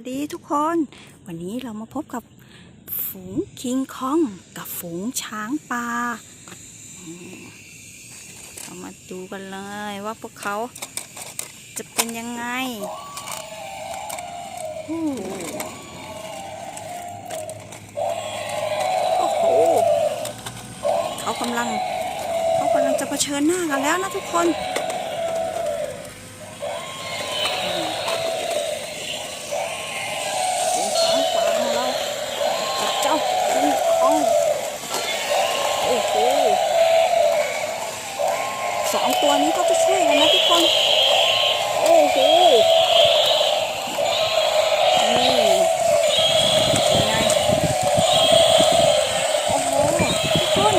วัสดีทุกคน วันนี้เรามาพบกับฝูงคิงคอง กับฝูงช้างป่าเรามาดูกันเลยว่าพวกเขาจะเป็นยังไงโอ้โหโอ้โหเขากำลังเขากำลังจะเผชิญหน้ากันแล้วนะทุกคน ฝูงช้างป่าของเรา กับเจ้าโอ้โหสองตัวนี้ก็จะช่วยกันนะทุกคน โอ้โหนี่เป็นไงโอ้โหทุกคน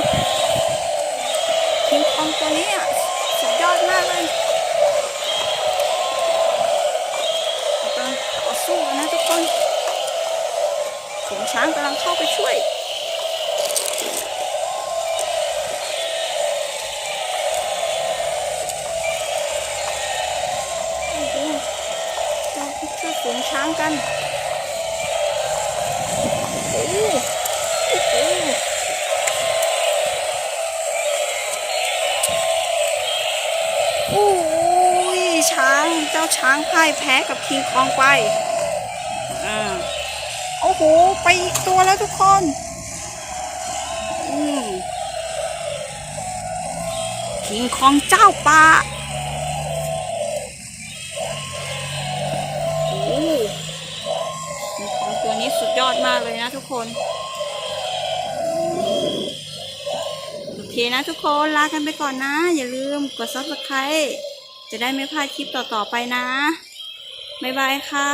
คิงคองตัวนี้อะสุดยอดมากเลยกำลังต่อสู้กันนะทุกคน ฝูงช้างกำลังเข้าไปช่วยโอ้โหเราช่วยฝูงช้างกันโอ้โหโอ้โหโอ้ยช้างเจ้าช้างพ่ายแพ้กับคิงคองไป อ่า โอ้โห ไปอีกตัวแล้วทุกคน อืมคิงคองเจ้าป่าโอ้คิงคองตัวนี้สุดยอดมากเลยนะทุกคน โอเคนะทุกคนลากันไปก่อนนะ อย่าลืมกด subscribe จะได้ไม่พลาดคลิปต่อๆไปนะ บ๊ายบายค่ะ